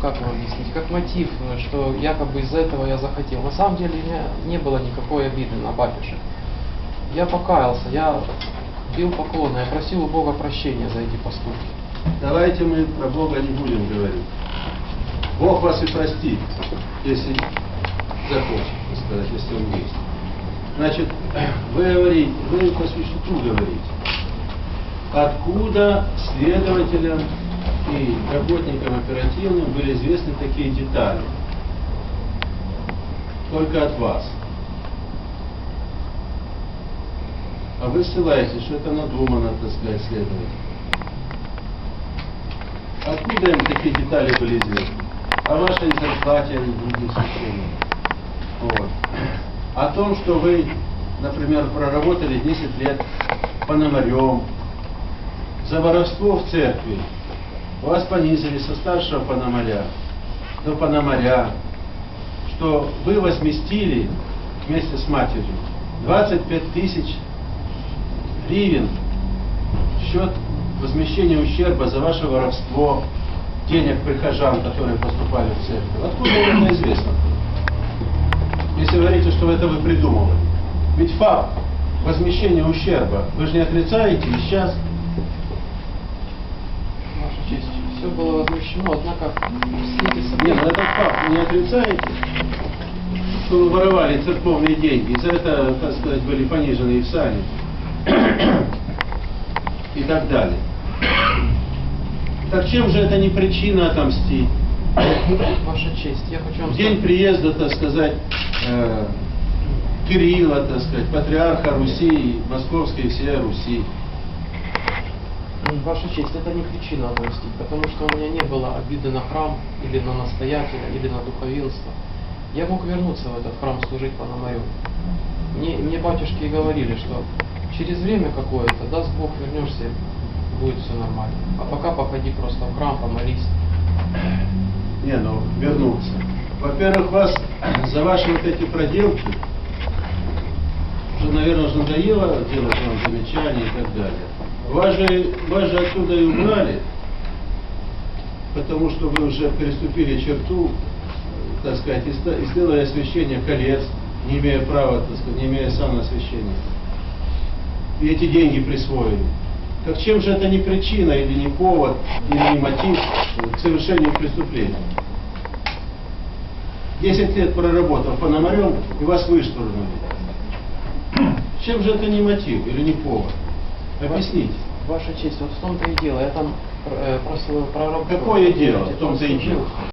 как вам объяснить, как мотив, э, что якобы из-за этого я захотел. На самом деле у меня не было никакой обиды на батюшек. Я покаялся, я бил поклоны, я просил у Бога прощения за эти поступки. Давайте мы про Бога не будем говорить. Бог вас и простит, если захочет, сказать, если Он есть. Значит, вы говорите, вы по существу говорите, откуда следователям и работникам оперативным были известны такие детали? Только от вас. А вы ссылаетесь, что это надумано, так сказать, следователь. Откуда им такие детали были известны? О вашей зарплате или других священников. Вот. О том, что вы, например, проработали 10 лет пономарем, за воровство в церкви. Вас понизили со старшего пономаря до пономаря, что вы возместили вместе с матерью 25 тысяч гривен в счет возмещения ущерба за ваше воровство денег прихожан, которые поступали в церковь. Откуда вам это известно? Если говорите, что это вы придумывали. Ведь факт возмещения ущерба, вы же не отрицаете и сейчас. Ваша честь, все было возмещено, однако все эти Нет, события... ну этот факт не отрицаете, что вы воровали церковные деньги, за это, так сказать, были понижены и в сани и так далее. Так чем же это не причина отомстить? Ваша честь, я хочу вам В день приезда, так сказать, э, Кирилла, так сказать, патриарха Руси, Московской всей Руси. Ваша честь, это не причина отомстить, потому что у меня не было обиды на храм, или на настоятеля, или на духовенство. Я мог вернуться в этот храм служить Пономарю. Мне, мне батюшки говорили, что через время какое-то, даст Бог, вернешься, будет все нормально. А пока походи просто в храм, помолись. Не, ну, вернуться. Во-первых, вас за ваши вот эти проделки, наверное, уже надоело делать вам замечания и так далее. Вас же, вас же отсюда и убрали, потому что вы уже переступили черту, так сказать, и сделали освящение колец, не имея права, так сказать, не имея самоосвящения. И эти деньги присвоили. Так чем же это не причина или не повод, или не мотив к совершению преступления? Десять лет проработал пономарем, и вас выштурмили. Чем же это не мотив или не повод? Объясните. Ваша честь, вот в том-то и дело, я там э, просто проработал. Какое дело? В том-то и дело.